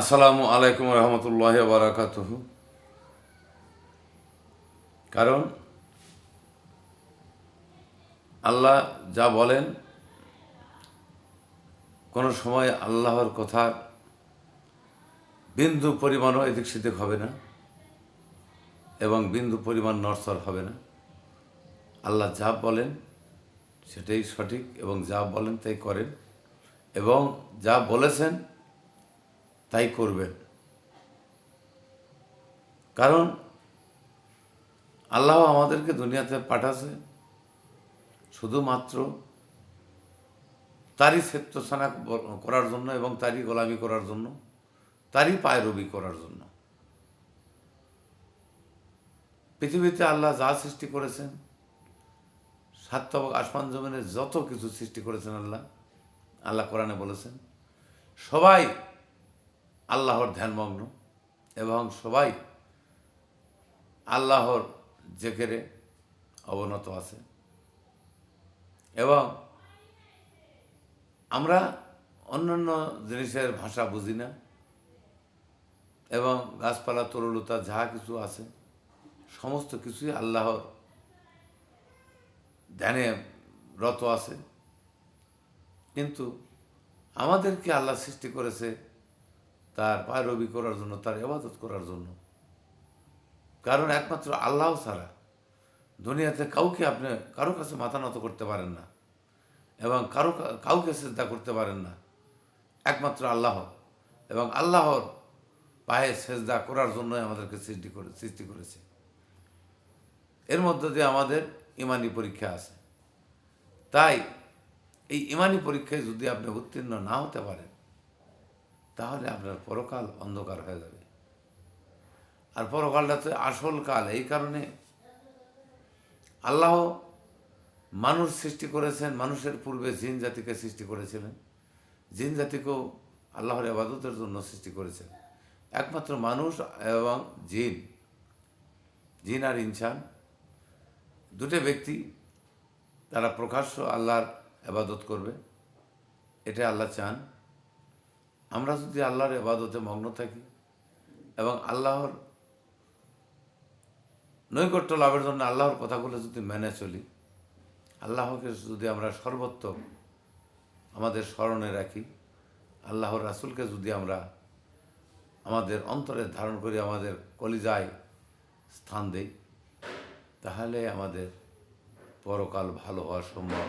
আসসালামু আলাইকুম রহমতুল্লাহ বারাকাত কারণ, আল্লাহ যা বলেন, কোনো সময় আল্লাহর কথা বিন্দু পরিমাণও এদিক সেদিক হবে না এবং বিন্দু পরিমাণ নরসর হবে না। আল্লাহ যা বলেন, সেটাই সঠিক এবং যা বলেন তাই করেন এবং যা বলেছেন তাই করবেন কারণ আল্লাহ আমাদেরকে দুনিয়াতে পাঠাছে শুধুমাত্র তারই ক্ষেত্রসানা করার জন্য এবং তারই গোলামি করার জন্য, তারই পায়রবি করার জন্য। পৃথিবীতে আল্লাহ যা সৃষ্টি করেছেন সাতবক আসমান জমিনের যত কিছু সৃষ্টি করেছেন আল্লাহ আল্লাহ কোরআনে বলেছেন, সবাই আল্লাহর ধ্যানমগ্ন এবং সবাই আল্লাহর জেকেরে অবনত আছে। এবং আমরা অন্যান্য জিনিসের ভাষা বুঝি না এবং গাছপালা, তরুলতা যা কিছু আছে, সমস্ত কিছুই আল্লাহর ধ্যানে রত আছে। কিন্তু আমাদেরকে আল্লাহ সৃষ্টি করেছে তার পায়রবি করার জন্য, তার এবাদত করার জন্য। কারণ একমাত্র আল্লাহ ছাড়া দুনিয়াতে কাউকে আপনি কারও কাছে মাথা নত করতে পারেন না এবং কারও কাউকে চিন্তা করতে পারেন না। একমাত্র আল্লাহ। এবং আল্লাহর পায়ে সেজদা করার জন্যই আমাদেরকে সৃষ্টি করে, সৃষ্টি করেছে। এর মধ্যে দিয়ে আমাদের ইমানি পরীক্ষা আছে। তাই এই ইমানি পরীক্ষায় যদি আপনি উত্তীর্ণ না হতে পারেন তাহলে আপনার পরকাল অন্ধকার হয়ে যাবে। আর পরকালটা তো আসল কাল, এই কারণে আল্লাহ মানুষ সৃষ্টি করেছেন, মানুষের পূর্বে জিন জাতিকে সৃষ্টি করেছিলেন। জিন জাতিকেও আল্লাহর আবাদতের জন্য সৃষ্টি করেছেন। একমাত্র মানুষ এবং জিন জিন আর ইনসান, দুটো ব্যক্তি তারা প্রকাশ্য আল্লাহর আবাদত করবে। এটা আল্লাহ চান। আমরা যদি আল্লাহর এবাদতে মগ্ন থাকি এবং আল্লাহর নৈকট্য লাভের জন্য আল্লাহর কথাগুলো যদি মেনে চলি, আল্লাহকে যদি আমরা সর্বত্র আমাদের স্মরণে রাখি, আল্লাহর রাসুলকে যদি আমরা আমাদের অন্তরে ধারণ করি আমাদের কলিজায় স্থান দেই, তাহলে আমাদের পরকাল ভালো হওয়া সম্ভব।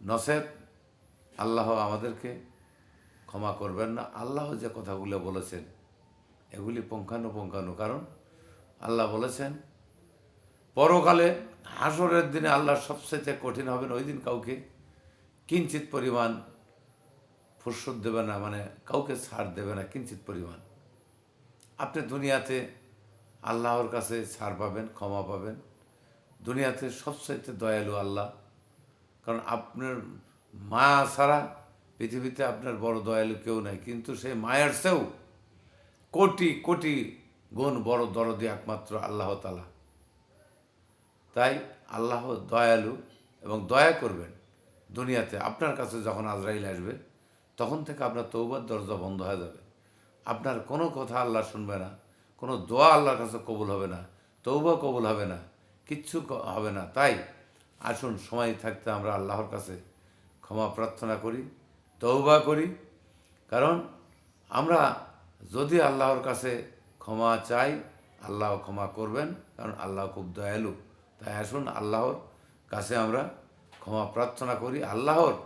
নসেদ আল্লাহ আমাদেরকে ক্ষমা করবেন না। আল্লাহ যে কথাগুলো বলেছেন, এগুলি পুঙ্খানুপুঙ্খানু। কারণ আল্লাহ বলেছেন, পরকালে হাসরের দিনে আল্লাহ সবচেয়ে কঠিন হবেন ওই দিন কাউকে কিঞ্চিত পরিমাণ ফুরসত দেবে না মানে কাউকে ছাড় দেবে না, কিঞ্চিত পরিমাণ। আপনি দুনিয়াতে আল্লাহর কাছে ছাড় পাবেন, ক্ষমা পাবেন। দুনিয়াতে সবচাইতে দয়ালু আল্লাহ। কারণ আপনার মা ছাড়া পৃথিবীতে আপনার বড় দয়ালু কেউ নাই, কিন্তু সে মায়ের চেয়েও কোটি কোটি গুণ বড় দরদি একমাত্র আল্লাহ তালা তাই আল্লাহ দয়ালু এবং দয়া করবেন দুনিয়াতে। আপনার কাছে যখন আজরাইল আসবে, তখন থেকে আপনার তৌবার দরজা বন্ধ হয়ে যাবে। আপনার কোনো কথা আল্লাহ শুনবে না, কোনো দোয়া আল্লাহর কাছে কবুল হবে না তৌবা কবুল হবে না, কিচ্ছু হবে না। তাই আসুন সময় থাকতে আমরা আল্লাহর কাছে ক্ষমা প্রার্থনা করি। তৌবা করি। কারণ আমরা যদি আল্লাহর কাছে ক্ষমা চাই, আল্লাহ ক্ষমা করবেন, কারণ আল্লাহ খুব দয়ালু। তাই আসুন আল্লাহর কাছে আমরা ক্ষমা প্রার্থনা করি। আল্লাহর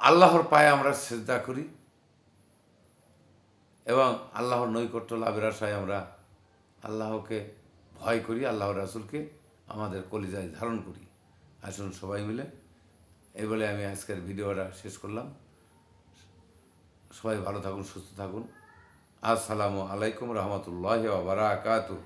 আল্লাহর পায়ে আমরা শ্রদ্ধা করি এবং আল্লাহর নৈকট্য লাভের আশায় আমরা আল্লাহকে ভয় করি, আল্লাহর রাসুলকে আমাদের কলিজায় ধারণ করি। আসুন সবাই মিলে এই বলে আমি আজকের ভিডিওটা শেষ করলাম। সবাই ভালো থাকুন, সুস্থ থাকুন। আসসালামু আলাইকুম রহমতুল্লাহ বারাকাতুহ।